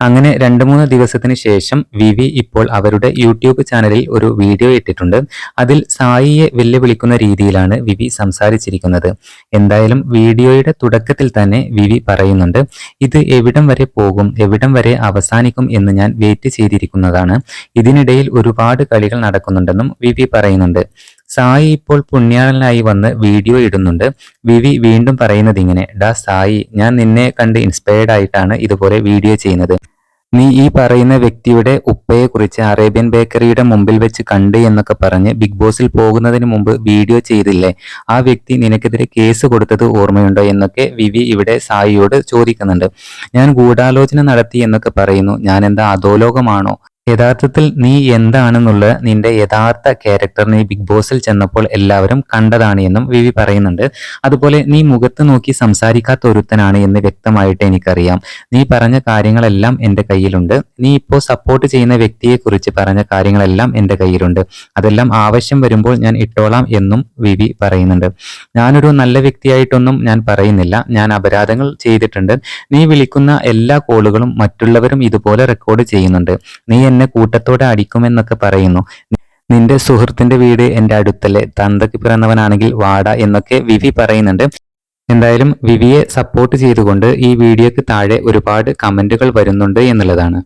അങ്ങനെ രണ്ട് മൂന്ന് ദിവസത്തിന് ശേഷം വിവി ഇപ്പോൾ അവരുടെ യൂട്യൂബ് ചാനലിൽ ഒരു വീഡിയോ ഇട്ടിട്ടുണ്ട്. അതിൽ സായിയെ വെല്ലുവിളിക്കുന്ന രീതിയിലാണ് വിവി സംസാരിച്ചിരിക്കുന്നത്. എന്തായാലും വീഡിയോയുടെ തുടക്കത്തിൽ തന്നെ വിവി പറയുന്നുണ്ട് ഇത് എവിടം വരെ പോകും എവിടം വരെ അവസാനിക്കും എന്ന് ഞാൻ വെയിറ്റ് ചെയ്തിരിക്കുന്നതാണ്. ഇതിനിടയിൽ ഒരുപാട് കളികൾ നടക്കുന്നുണ്ടെന്നും വിവി പറയുന്നുണ്ട്. സായി ഇപ്പോൾ പുണ്യാളനായി വന്ന് വീഡിയോ ഇടുന്നുണ്ട്. വിവി വീണ്ടും പറയുന്നത് ഇങ്ങനെ ഡാ സായി ഞാൻ നിന്നെ കണ്ട് ഇൻസ്പയർഡ് ആയിട്ടാണ് ഇതുപോലെ വീഡിയോ ചെയ്യുന്നത്. നീ ഈ പറയുന്ന വ്യക്തിയുടെ ഉപ്പയെക്കുറിച്ച് അറേബ്യൻ ബേക്കറിയുടെ മുമ്പിൽ വെച്ച് കണ്ട് എന്നൊക്കെ പറഞ്ഞ് ബിഗ് ബോസിൽ പോകുന്നതിന് മുമ്പ് വീഡിയോ ചെയ്തില്ലേ? ആ വ്യക്തി നിനക്കെതിരെ കേസ് കൊടുത്തത് ഓർമ്മയുണ്ടോ? എന്നൊക്കെ വിവി ഇവിടെ സായിയോട് ചോദിക്കുന്നുണ്ട്. ഞാൻ ഗൂഢാലോചന നടത്തി എന്നൊക്കെ പറയുന്നു. ഞാൻ എന്താ അധോലോകമാണോ? യഥാർത്ഥത്തിൽ നീ എന്താണെന്നുള്ള നിന്റെ യഥാർത്ഥ ക്യാരക്ടർ നീ ബിഗ് ബോസിൽ ചെന്നപ്പോൾ എല്ലാവരും കണ്ടതാണ് എന്നും വിവി പറയുന്നുണ്ട്. അതുപോലെ നീ മുഖത്ത് നോക്കി സംസാരിക്കാത്ത ഒരുത്തനാണ് എന്ന് വ്യക്തമായിട്ട് എനിക്കറിയാം. നീ പറഞ്ഞ കാര്യങ്ങളെല്ലാം എന്റെ കയ്യിലുണ്ട്. നീ ഇപ്പോൾ സപ്പോർട്ട് ചെയ്യുന്ന വ്യക്തിയെക്കുറിച്ച് പറഞ്ഞ കാര്യങ്ങളെല്ലാം എന്റെ കയ്യിലുണ്ട്. അതെല്ലാം ആവശ്യം വരുമ്പോൾ ഞാൻ ഇട്ടോളാം എന്നും വിവി പറയുന്നുണ്ട്. ഞാനൊരു നല്ല വ്യക്തിയായിട്ടൊന്നും ഞാൻ പറയുന്നില്ല. ഞാൻ അപരാധങ്ങൾ ചെയ്തിട്ടുണ്ട്. നീ വിളിക്കുന്ന എല്ലാ കോളുകളും മറ്റുള്ളവരും ഇതുപോലെ റെക്കോർഡ് ചെയ്യുന്നുണ്ട്. നീ എന്നെ കൂട്ടത്തോടെ അടിക്കുമെന്നൊക്കെ പറയുന്നു. നിന്റെ സുഹൃത്തിന്റെ വീട് എന്റെ അടുത്തല്ലേ? തന്തയ്ക്ക് പിറന്നവനാണെങ്കിൽ വാട എന്നൊക്കെ വിവി പറയുന്നുണ്ട്. എന്തായാലും വിവിയെ സപ്പോർട്ട് ചെയ്തുകൊണ്ട് ഈ വീഡിയോക്ക് താഴെ ഒരുപാട് കമന്റുകൾ വരുന്നുണ്ട് എന്നുള്ളതാണ്.